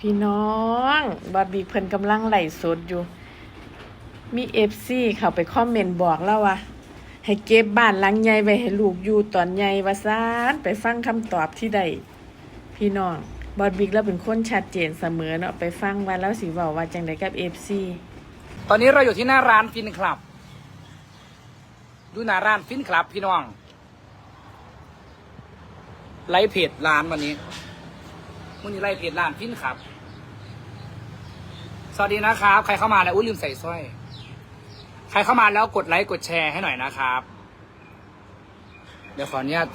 พี่น้องบาร์บีเพิ่นกำลังไหลสดอยู่ มีเอฟซีเขาไปคอมเมนต์บอกแล้วว่าให้เก็บบ้านหลังใหญ่ไว้ให้ลูกอยู่ตอนใหญ่ว่าซานไปฟังคำตอบที่ใดพี่น้องบอดบิ๊กแล้วเป็นคนชัดเจนเสมอเนาะไปฟังว่าแล้วสิเว้าว่าจังไดกับเอฟซีตอนนี้เราอยู่ที่หน้าร้านฟินคลับ ดูหน้าร้านฟินคลับ พี่น้องไลฟ์เพจร้านวันนี้ วันนี้ไลฟ์เพจร้านฟินครับ สวัสดีนะครับ ใครเข้ามาแล้วอุ้ยลืมใส่สร้อย ใครเข้ามาแล้วกดไลค์กดแชร์ให้หน่อยนะครับ เดี๋ยวขออนุญาต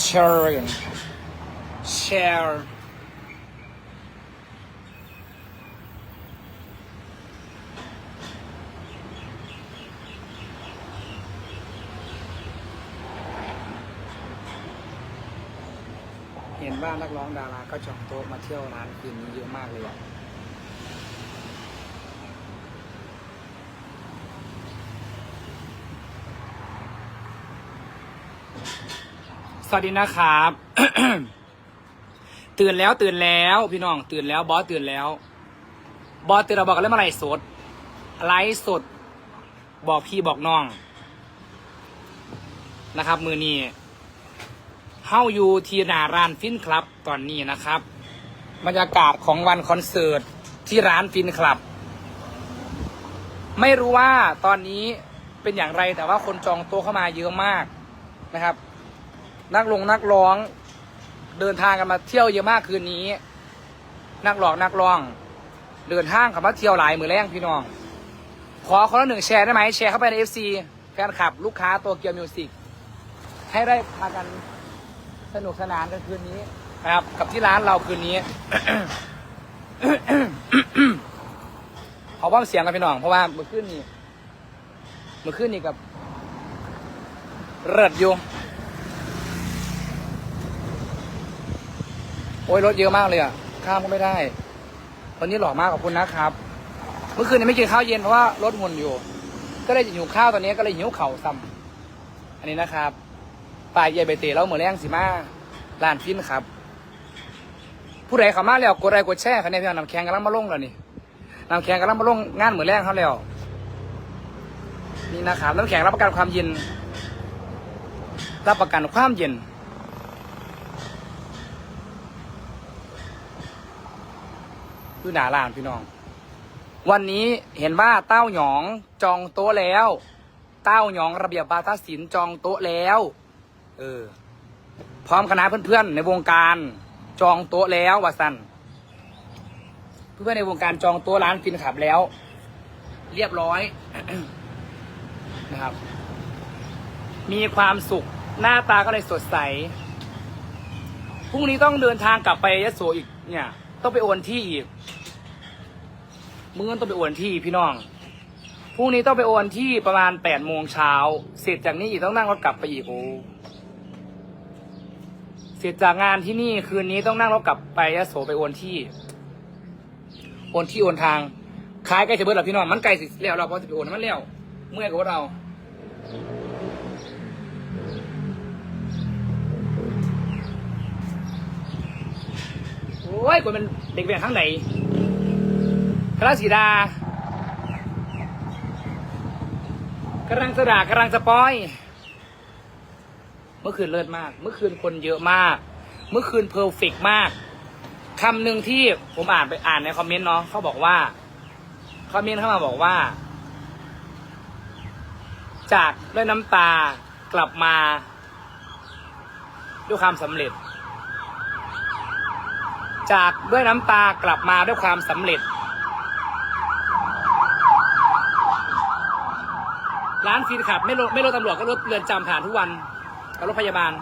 แชร์กันแชร์ ว่านักร้องดาราก็จองโต๊ะมาเที่ยวร้านคืนเยอะมากเลยอะสวัสดีนะครับ ตื่นแล้วตื่นแล้วพี่น้อง ตื่นแล้วบอสตื่นแล้ว บอสตื่นเราบอกกันเรื่องอะไรสดไลฟ์สด บอกพี่บอกน้อง นะครับ มือนี้ เฮาอยู่ที่หนาร้านฟินคลับตอนนี้นะครับ บรรยากาศของวันคอนเสิร์ตที่ร้านฟินคลับ ไม่รู้ว่าตอนนี้เป็นอย่างไรแต่ว่าคนจองโต๊ะเข้ามาเยอะมากนะครับ นักลงนักร้องเดินทางกันมาเที่ยวเยอะมากคืนนี้ นักหลอกนักร้อง เดินทางกับมาเที่ยวหลายมือแรงพี่น้อง ขอคนละหนึ่งแชร์ได้ไหมแชร์เข้าไปใน FC แฟนคลับ ลูกค้าตัวเกียวมิวสิกให้ได้พากัน สนุกสนานกันคืนนี้นะครับ กับที่ร้านเราคืนนี้ ขอว่าเสียงกันพี่น้อง เพราะว่าเมื่อคืนนี้เมื่อคืนนี้กับเริดอยู่โอ้ยรถเยอะมากเลยอะข้ามก็ไม่ได้วันนี้หล่อมากขอบคุณนะครับ เมื่อคืนนี้ไม่กินข้าวเย็นเพราะว่ารถหมุนอยู่ ก็เลยหิวข้าวตอนนี้ก็เลยหิวเข่าวซ้ำอันนี้นะครับ ป่ายใหญ่ใบเตะแล้วเหมือนแรงสีมาลานฟินครับ ผู้ใดเข้ามาแล้วกดไลค์กดแชร์คะแนนพี่น้องนำแข่งกำลังมาลงแล้วนี่นำแข่งกำลังมาลงงานเหมือนแรงเขาแล้วนี่นะครับน้ำแข็งรับประกันความเย็น รับประกันความเย็นคือหนาลานพี่น้อง วันนี้เห็นว่าเต้าหยองจองโต๊ะแล้ว เต้าหยองระเบียบบาทศิลป์จองโต๊ะแล้ว เออ พร้อมคณะเพื่อนๆในวงการจองโต๊ะแล้ววาสันเพื่อนๆในวงการจองโต๊ะร้านฟินขับแล้ว เรียบร้อยนะครับ มีความสุขหน้าตาก็เลยสดใสพรุ่งนี้ต้องเดินทางกลับไปยะโสอีกเนี่ย ต้องไปโอนที่อีกมึงต้องไปโอนที่พี่น้องพรุ่งนี้ต้องไปโอนที่ประมาณแปดโมงเช้าเสร็จจากนี้อีกต้องนั่งรถกลับไปอีกโอ้ เสร็จจากงานที่นี่คืนนี้ต้องนั่งรถกลับไปยโสไปโอนที่ โอนที่โอนทางขายใกล้จะเบิดแล้วพี่น้องมันใกล้สิแล้วเราพอจะไปโอนมันแล้วเมื่อยกับเรา โอ้ยคนเป็นเด็กแบบทั้งไหนคณะสีดากำลังสดากำลังสปอย เมื่อคืนเลิศมาก เมื่อคืนคนเยอะมาก เมื่อคืนเพอร์เฟกมากคำหนึ่งที่ผมอ่านไปอ่านในคอมเมนต์เนาะเขาบอกว่าคอมเมนต์เข้ามาบอกว่า จากด้วยน้ำตากลับมา ด้วยความสำเร็จ จากด้วยน้ำตากลับมาด้วยความสำเร็จ ร้านฟีนขับ ไม่รถไม่รถตำรวจก็รถเรือนจำผ่านทุกวัน กับรถพยาบาล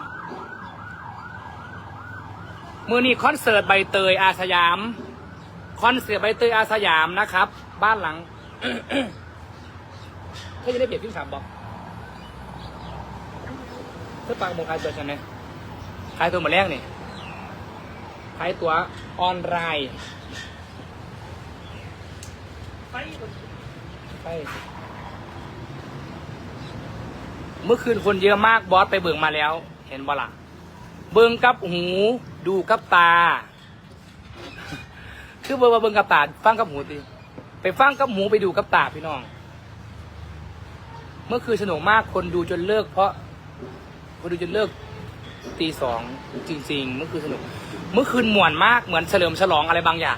มือนี้คอนเสิร์ตใบเตยอาสยาม คอนเสิร์ตใบเตยอาสยามนะครับ บ้านหลังเขาจะได้เปรียบพี่ขับบอกเพื่อปังโมคายตัวฉันไหมขายตัวหมดแรกนี่ขายตัวออนไลน์ไปไป เมื่อคืนคนเยอะมากบอสไปเบิ่งมาแล้ว เห็นบ่ล่ะเบิ่งกับหูดูกับตา คือเบอร์ว่าเบิ่งกับตา ฟังกับหูติไปฟังกับหูไปดูกับตาพี่น้อง เมื่อคืนสนุกมากคนดูจนเลิก เพราะคนดูจนเลิกตีสองจริง ๆ เมื่อคืนสนุก เมื่อคืนม่วนมากเหมือนเฉลิมฉลองอะไรบางอย่าง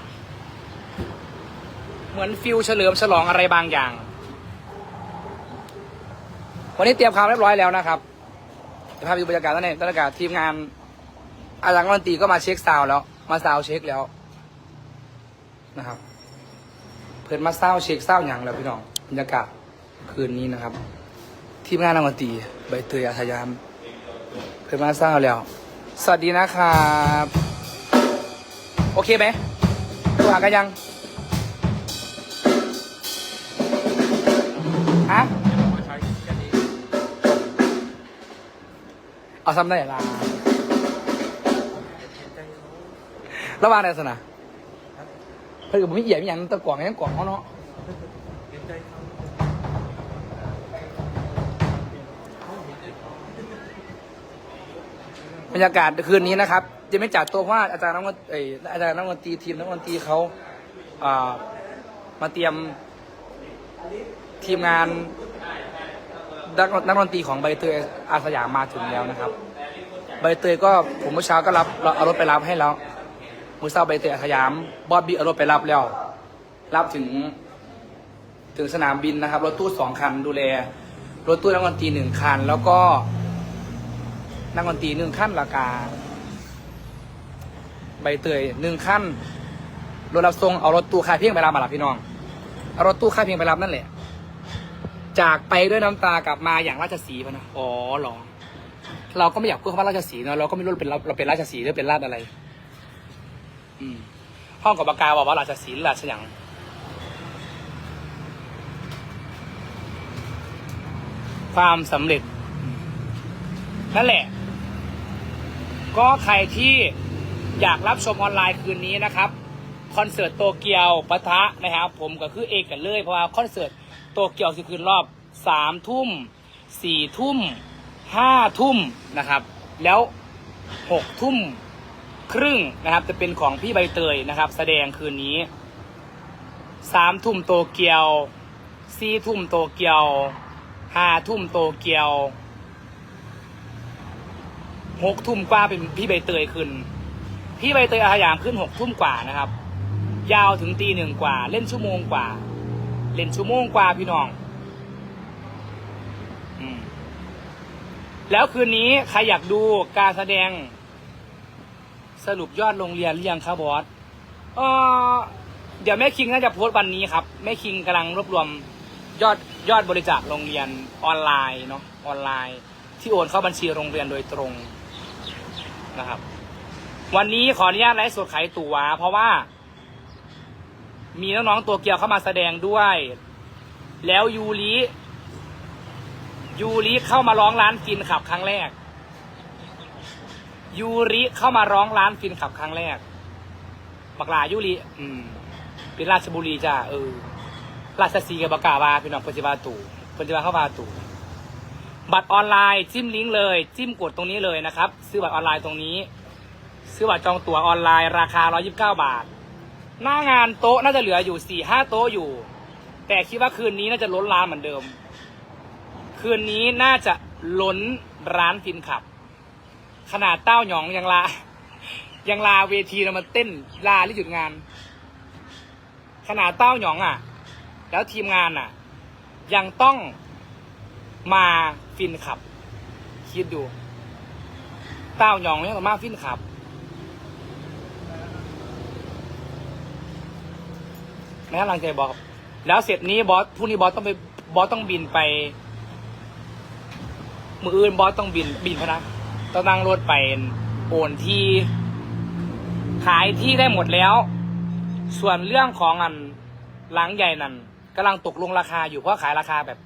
เหมือนฟิลเฉลิมฉลองอะไรบางอย่าง วันนี้เตรียมความเรียบร้อยแล้วนะครับจะพาไปดูบรรยากาศตั้งแต่บรรยากาศทีมงานอาจารย์ดนตีก็มาเช็คซาวแล้ว มาซาวเช็คแล้วนะครับ เพื่อนมาซาวเช็คซาวอย่างแล้วพี่น้องบรรยากาศคืนนี้นะครับ ทีมงานนักดนตีใบเตยอาสยาม เพื่อนมาซาวแล้ว สวัสดีนะครับ โอเคไหมตัวหากันยัง เอาซ้ำได้เหรอล่ะระหว่างในสนะเพื่อนผมไม่เหยียบอหย่างตะกวางยังกวางเขาเนาะบรรยากาศคืนนี้นะครับ จะไม่จัดตัวเพราะว่าอาจารย์นักดนเอยอาจารย์นักดนตรีทีมนักดนตรีเขาอ่ามาเตรียมทีมงาน นักนักดนตรีของใบเตยอาสยามมาถึงแล้วนะครับ ใบเตยก็ผมเมื่อเช้าก็รับเอารถไปรับให้แล้วมือเศร้าใบเตยอาสยามบอบบี้เอารถไปรับแล้ว รับถึงถึงสนามบินนะครับรถตู้สองคันดูแลรถตู้นักดนตรีหนึ่งคัน แล้วก็นักดนตรีหนึ่งขั้นราคาใบเตยหนึ่งขั้นรถรับส่งเอารถตู้ค่ายเพียงไปรับมาหลับพี่น้องเอารถตู้ค่ายเพียงไปรับนั่นแหละ จากไปด้วยน้ำตากลับมาอย่างราชสีพนะอ๋อหรอ เราก็ไม่อยากพูดคำว่าราชสีเนอะเราก็ไม่รู้เป็นเราเราเป็นราชสีห์หรือเป็นราชอะไร อืมห้องกับปากกาบอกว่าราชสีห์หรือราชหยังความสำเร็จ นั่นแหละ ก็ใครที่อยากรับชมออนไลน์คืนนี้นะครับ คอนเสิร์ตโตเกียวปะทะนะครับ ผมก็คือเอกกันเลยเพราะว่าคอนเสิร์ต โตเกียวจะคืนรอบสามทุ่มสี่ทุ่มห้าทุ่มนะครับ แล้วหกทุ่มครึ่งนะครับ จะเป็นของพี่ใบเตยนะครับ แสดงคืนนี้สามทุ่มโตเกียวสี่ทุ่มโตเกียวห้าทุ่มโตเกียวหกทุ่มกว่าเป็นพี่ใบเตยขึ้น พี่ใบเตยอาสยามขึ้นหกทุ่มกว่านะครับ ยาวถึงตีหนึ่งกว่า เล่นชั่วโมงกว่า เล่นชั่วโมงกว่าพี่น้องอแล้วคืนนี้ใครอยากดูการแสดง สรุปยอดโรงเรียนหรือยังครับบอสเออเดี๋ยวแม่คิงน่าจะโพสต์วันนี้ครับ แม่คิงกำลังรวบรวมยอดยอดบริจาคโรงเรียนออนไลน์เนาะออนไลน์ ที่โอนเข้าบัญชีโรงเรียนโดยตรงนะครับ วันนี้ขออนุญาตไลฟ์สดขายตั๋วเพราะว่า มีน้องๆตัวเกียวเข้ามาแสดงด้วย แล้วยูริยูริเข้ามาร้องร้านฟินขับครั้งแรก ยูริเข้ามาร้องร้านฟินขับครั้งแรกบักลายูริอืมเป็นราชบุรีจ้าเออ ราชสีกับบากาวาพี่น้องพนจิบาตู่เพนจิบาเข้ามาตู่บัตรออนไลน์จิ้มลิงก์เลย จิ้มกดตรงนี้เลยนะครับ ซื้อบัตรออนไลน์ตรงนี้ ซื้อบัตรจองตั๋วออนไลน์ราคา 129 บาท หน้างานโต๊ะน่าจะเหลืออยู่สี่ห้าโต๊ะอยู่ แต่คิดว่าคืนนี้น่าจะล้นร้านเหมือนเดิม คืนนี้น่าจะล้นร้านฟินขับ ขนาดเต้าหยองยังลา ยังลาเวทีเรามาเต้นลาหรือหยุดงาน ขนาดเต้าหยองอะ แล้วทีมงานอะ ยังต้องมาฟินขับ คิดดู เต้าหยองยังมาฟินขับ ไม่ ให้กำลังใจบอสครับแล้วเสร็จนี้บอสพรุ่งนี้บอสต้องไปบอสต้องบินไป มืออื่นบอสต้องบินบินพะนะต้องนั่งรถไปโอนที่ขายที่ได้หมดแล้ว ส่วนเรื่องของอันหลังใหญ่นั่นกำลังตกลงราคาอยู่เพราะขายราคาแบบ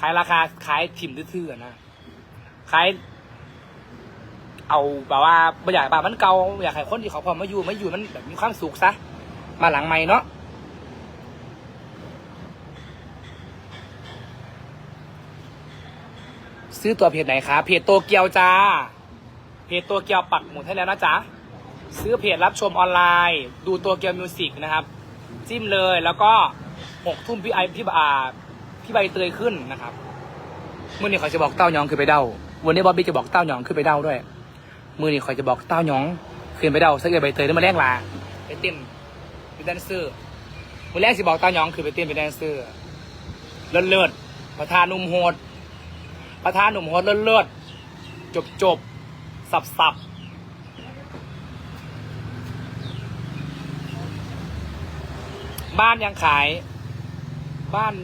ขายราคาขายถิ่มทื่อๆนะขายเอาแบบว่าไม่อยากแบบมันเกาอยากให้คนที่เขาพอมาอยู่ไม่อยู่มันแบบมีความสุขซะมาหลังไม่เนาะ ซื้อตัวเพจไหนคะเพจโตเกียวจ้า เพจโตเกียวปักหมุดให้แล้วนะจ๊ะ ซื้อเพจรับชมออนไลน์ ดูตัวเกียวมิวสิกนะครับ จิ้มเลยแล้วก็หกทุ่มพี่ไอพี่บาพี่ใบเตยขึ้นนะครับเมื่อนี้ขอจะบอกเต้ายองขึ้นไปเด้าวันนี้บอบบี้จะบอกเต้ายองขึ้นไปเด้าด้วยมื่อนี้ขอจะบอกเต้ายองขึ้นไปเด้าสักเดือนใบเตยได้มาแรกลาไปเต้นเป็นแดนเซอร์วันแรกสิบอกเต้ายองขึ้นไปเต้นเป็นแดนเซอร์เลิศเลิศๆประธานนุ่มโหด ประธานหนุ่มโหดเลิศเลิศจบจบสับสับบ้านยังขาย บ้าน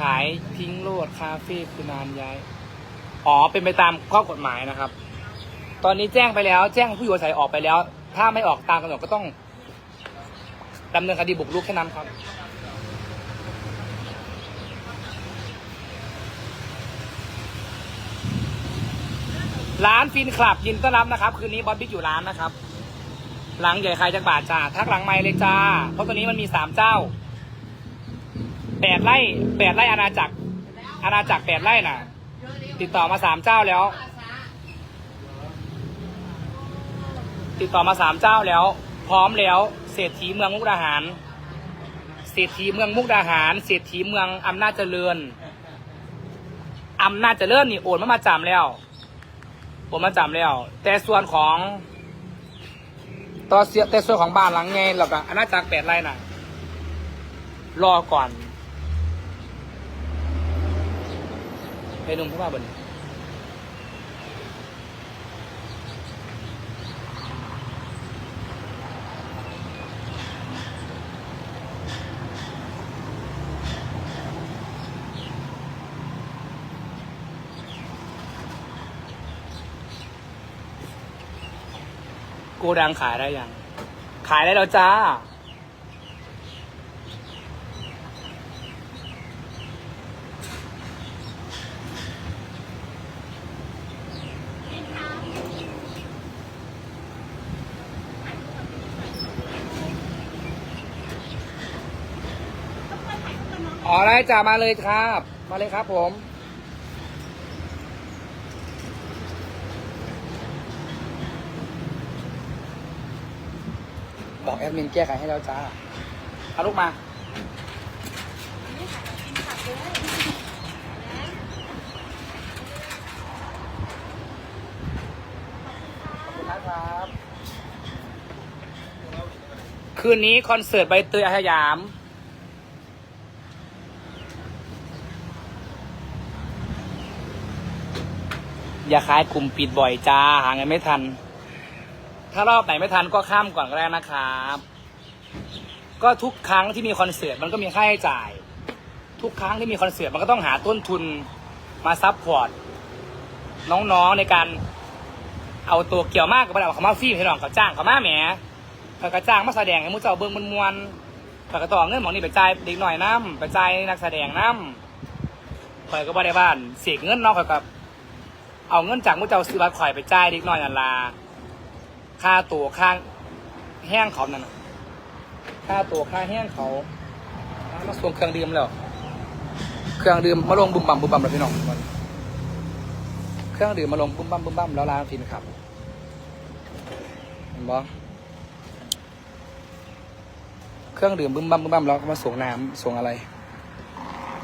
ขายทิ้งโลดคาเฟ่คือนานย้าย อ๋อ เป็นไปตามข้อกฎหมายนะครับ ตอนนี้แจ้งไปแล้ว แจ้งผู้อยู่อาศัยออกไปแล้ว ถ้าไม่ออกตามกำหนดก็ต้องดำเนินคดีบุกรุกแค่นั้นครับ ร้านฟินคลับยินต้อนรับนะครับ คืนนี้บอสบิ๊กอยู่ร้านนะครับ หลังใหญ่ใครจากบาทจ้าทักหลังไม้เลยจ้า เพราะตัวนี้มันมีสามเจ้าแปดไร่แปดไร่อาณาจักร อาณาจักรแปดไร่น่ะ ติดต่อมาสามเจ้าแล้ว ติดต่อมาสามเจ้าแล้ว พร้อมแล้วเศรษฐีเมืองมุกดาหารเศรษฐีเมืองมุกดาหารเศรษฐีเมืองอำนาจเจริญอำนาจเจริญนี่โอนมามาจำแล้ว ผมมาจำแล้ว แต่ส่วนของต่อเสียแต่ส่วนของบ้านหลังไงเราก็อาณาจักรแปดไร่น่ะ รอก่อนไปนุ่มเข้ามาบน กดังขายได้ยัง ขายได้แล้วจ้า อ๋อได้จ้ามาเลยครับ มาเลยครับผม บอก แอดมินแก้ไขให้แล้วจ้าเอาลูกมาครับคืนนี้คอนเสิร์ตใบเตยอาสยาม อย่าขายกลุ่มปิดบ่อยจ้า หาเงินไม่ทัน ถ้ารอบไหนไม่ทันก็ข้ามก่อนก็ได้นะครับ ก็ทุกครั้งที่มีคอนเสิร์ตมันก็มีค่าใช้จ่าย ทุกครั้งที่มีคอนเสิร์ตมันก็ต้องหาต้นทุนมาซับพอร์ตน้องๆในการเอาตัวเกี่ยวมากกับเอาเขามาฟรีให้น้องเขาจ้างเขามาแหมเขาก็จ้างมาแสดงให้มูเจ้าเบิ้งมวนๆเขาก็ต่อเงินหมองนี่ไปจ่ายเด็กหน่อยน้ำไปจ่ายนักแสดงน้ำข่อยก็บ่ได้บ้านเสียเงินเนาะข่อยกับเอาเงินจากมูเจ้าซื้อบัตรข่อยไปจ่ายเด็กหน่อยนั่นล่ะ ค่าตัวค่าแห้งเขานั่นน่ะค่าตัวค่าแห้งเขามาส่งเครื่องดื่มแล้ว เครื่องดื่มมาลงบุ้มบั่มบุ้มบั่มแล้วพี่น้องเครื่องดื่มมาลงบุ้มบั่มบุ้มบั่มแล้วร้านฟินครับเห็นบ่เครื่องดื่มบุมบัมบุมบัมแล้วก็มาส่งน้ำส่งอะไร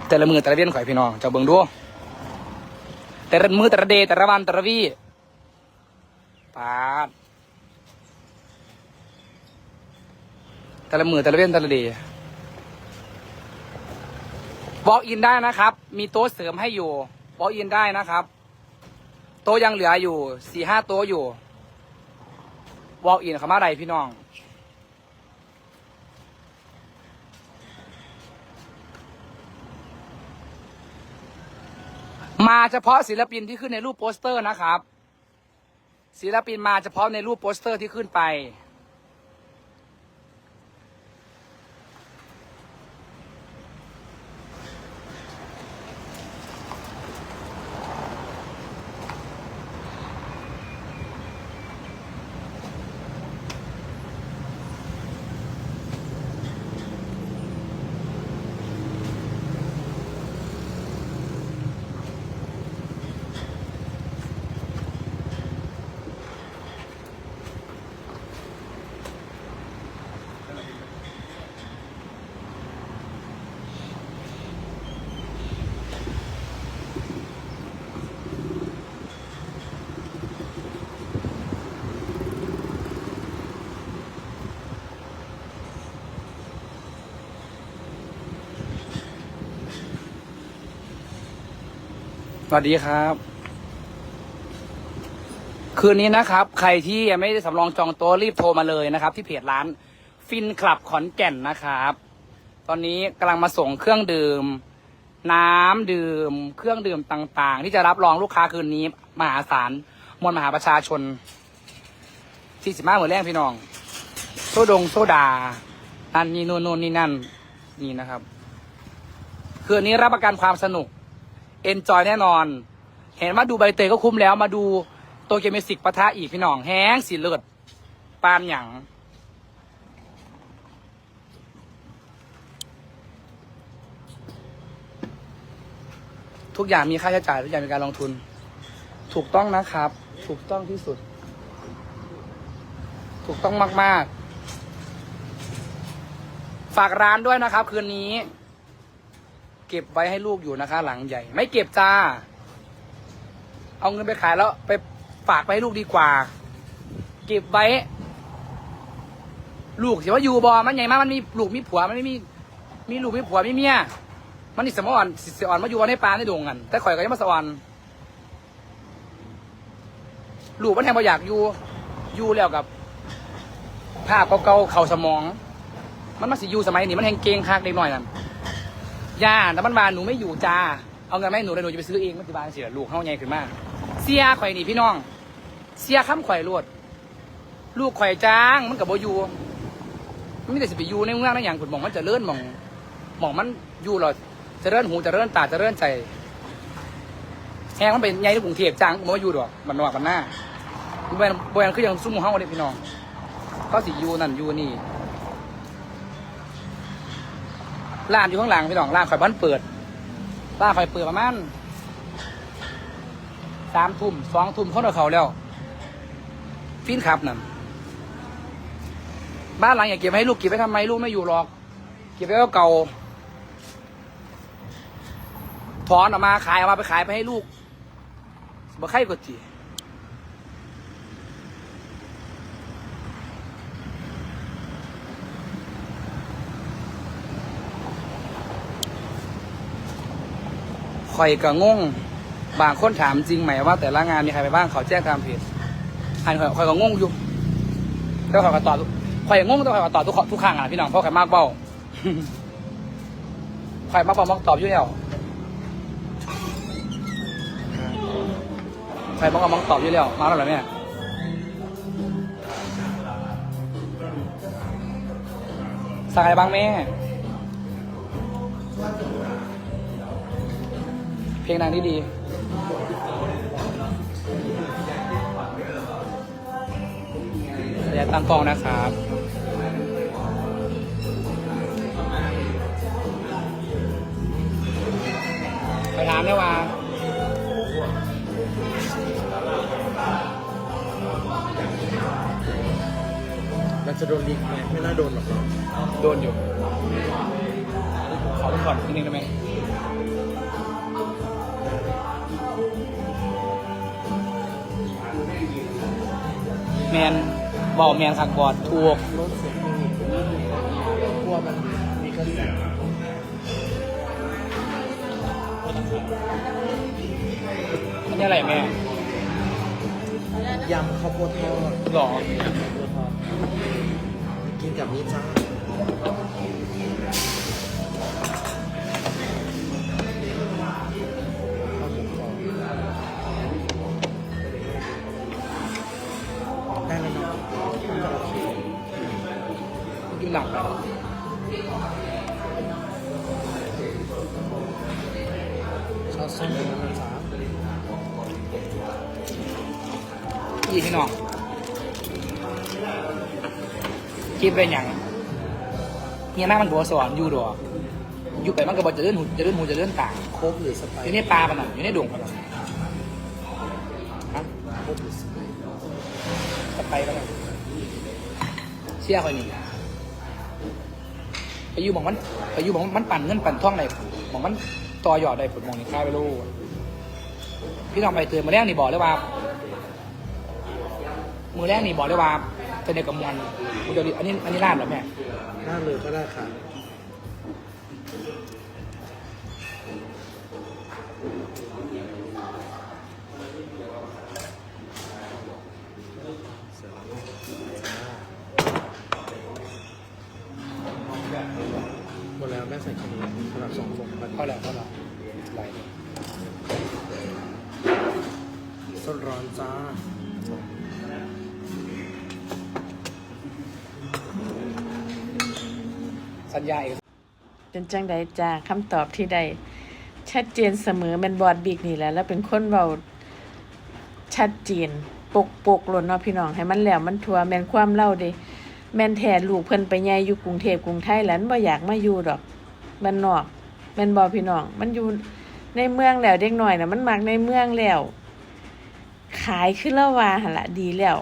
แต่ละมือแต่ละเวียนข่อยพี่น้องเจ้าเบิ่งดูแต่ละมือแต่ละเดย์แต่ละวันแต่ละวีปาด แต่ละมือแต่ละเวียนแต่ละเดย์บอกอินได้นะครับ มีโต๊ะเสริมให้อยู่บอกอินได้นะครับ โต๊ะยังเหลืออยู่สี่ห้าโต๊ะอยู่บอกอินเขามาใดพี่น้องมาเฉพาะศิลปินที่ขึ้นในรูปโปสเตอร์นะครับ ศิลปินมาเฉพาะในรูปโปสเตอร์ที่ขึ้นไป วัสดีครับ คืนนี้นะครับ ใครที่ยังไม่ได้สำรองจองโต๊ะรีบโทรมาเลยนะครับ ที่เพจร้านฟินคลับขอนแก่นนะครับ ตอนนี้กำลังมาส่งเครื่องดื่ม น้ำดื่ม เครื่องดื่มต่าง ๆ ที่จะรับรองลูกค้าคืนนี้ มหาศาลมวลมหาประชาชนที่สิบห้าหมื่นแรกพี่น้อง โซดงโซดานั่นนี่นู่นนู่นนี่นั่น นี่นะครับ คืนนี้รับประกันความสนุก เอนจอยแน่นอน เห็นว่าดูใบเตยก็คุ้มแล้วมาดูโตเกียวมิวสิกปะทะอีกพี่น้องแห้งสีเลือดปานหยังทุกอย่างมีค่าใช้จ่ายทุกอย่างมีการลงทุน ถูกต้องนะครับ ถูกต้องที่สุด ถูกต้องมาก ๆ ฝากร้านด้วยนะครับ คืนนี้ เก็บไว้ให้ลูกอยู่นะคะ หลังใหญ่ ไม่เก็บจ้า เอาเงินไปขายแล้วไปฝากไปให้ลูกดีกว่า เก็บไว้ ลูกสิว่าอยู่บอมันใหญ่มากมันมีลูกมีผัวมันไม่มี มีลูกมีผัวมีเมียมันนี่สมอ่อนสิสอ่อนมาอยู่วันให้ปลาในดงกัน แต่ข่อยก็ยังมาสอ่อนลูกมันแทงมาอยากอยู่อยู่แล้วกับภาพเก่าๆเข่าสมอง มันมาสิอยู่สมัยนี้มันแหงเกงคักเด็กหน่อยนั่น ย่าแต่มันบานหนูไม่อยู่จ้า เอาเงินมาให้หนูเลยหนูจะไปซื้อเองมันจะบานเสียลูกเข้าใหญ่ขึ้นมาก เสียข่อยนี่พี่น้อง เสียค้ำข่อยรวด ลูกข่อยจ้างมันกับโบอยู่มันไม่ได้สิไปอยู่ในเมืองนั่นอย่างขุนมองมันจะเลื่อนมองมองมันอยู่หรอจะเลื่อนหูจะเลื่อนตาจะเลื่อนใจแห้งมันเป็นใหญ่ที่กรุงเทพจ้างมันมาอยู่ดอกมันนอกมันหน้าบแบนบแบนคือยังซุ่มเฮาเลยพี่น้องเขาสิอยู่นั่นอยู่นี่ ร้านอยู่ข้างหลังพี่น้องร้านข่อยบ้านเปิดร้านข่อยเปิดประมาณสามทุ่มสองทุ่มเขาเดเขาแล้วฟินครับนั่นบ้านหลังอย่าเก็บให้ลูกเก็บไว้ทำไมลูกไม่อยู่หรอก เก็บไว้ก็เก่าถอนออกมาขายออกมาไปขายไปให้ลูกบ่ใครก็จี อยก็งง บางคนถามจริงไหมว่า แต่ละงานมีใครไปบ้างเขาแจ้งตามเพจอันคอยคอยก็งงอยู่แล้วคอยก็ตอบคอยก็งงแต่คอยก็ตอบทุกทุกครั้งอะพี่น้องเพราะคอยมากเบ้าคอยมากเบ้ามากตอบอยู่แล้วคอยมากเบ้ามากตอบอยู่แล้วมาแล้วเหรอแม่สั่งอะไรบ้างแม่ เพลงดังที่ดีอย่าตั้งกล้องนะครับไปถามได้ว่ามันจะโดนลิงไหมไม่น่าโดนหรอกเนาะโดนอยู่ ขอไปก่อนนิดนึงได้ไหม แมนบอกแมนขักบอดถูกรถเสียงมีกลัวมันมีกระแสอันนี้อะไรแม่ยำข้าวโพดทอดหรอข้าวโพดทอดกินกับนี้จ้า คิดเป็นอย่างเฮียหน้ามันบัวสอนอยู่ดอกอยู่ไปมันก็บอกจะเลื่อนหูจะเลื่อนหูจะเลื่อนตาโคบหรือสไปอยู่ในปลาปะน่ะอยู่ในดงปะน่ะฮะโคบหรือสไปจะไปปะน่ะเชี่ยคอยนี่ไปอยู่หมองมันไปอยู่หมองมันปั่นเงินปั่นท่องในหมองมันต่อยอดได้ผลมองนี่ค่ายไปรู้พี่น้องไปเตือนมาแรกนี่บอกเลยว่า มือแรกนี่บอกเลยว่า เป็นเล็กกับมวลมือเดียวอันนี้อันนี้ลาดเหรอแม่หน้าเลยก็ได้ค่ะ ญญาเอกเป็นจังใดจ้าคำตอบที่ใดชัดเจนเสมอแมันบอดบิกนี่แหละแล้วเป็นคนเบาชัดเจนปกปกหล่นเนาะพี่น้องให้มันแล้วมันทัวแมนความเล่าเด้แมนแท้ลูกเพิ่นไปใหญ่อยู่กรุงเทพกรุงไทยแล้วมันบ่อยากมาอยู่ดอกบ้านนอกแมนบ่พี่น้อง มันอยู่ในเมืองแล้วเด็กหน้อยน่ะมันมักในเมืองแล้ว ขายขึ้นแล้วว่าหละดีแล้ว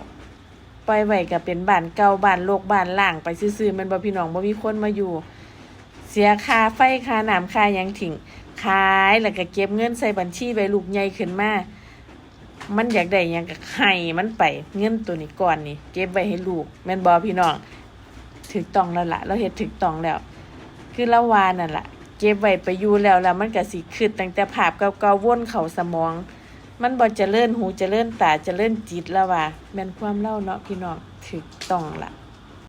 ล่อยไว้ก็เป็นบ้านเก่าบ้านโลกบ้านล่างไปซื่อๆมันบ่พี่น้องบ่มีคนมาอยู่ เสียค่าไฟค่าน้ำค่ายังถิ่งขายแล้วก็เก็บเงินใส่บัญชีไว้ลูกใหญ่ขึ้นมา มันอยากได้ยังก็ให้มันไปเงินตัวนี้ก่อนนี่ เก็บไว้ให้ลูกแม่นบ่พี่น้องถูกต้องแล้วล่ะ เราเฮ็ดถูกต้องแล้ว คือละวานั่นล่ะ เก็บไว้ไปอยู่แล้วแล้วมันก็สิคิดตั้งแต่ภาพเก่าๆวนเข้าสมอง มันบ่เจริญหูเจริญตาเจริญจิตแล้วว่าแม่นความเล่าเนาะพี่น้องถูกต้องล่ะ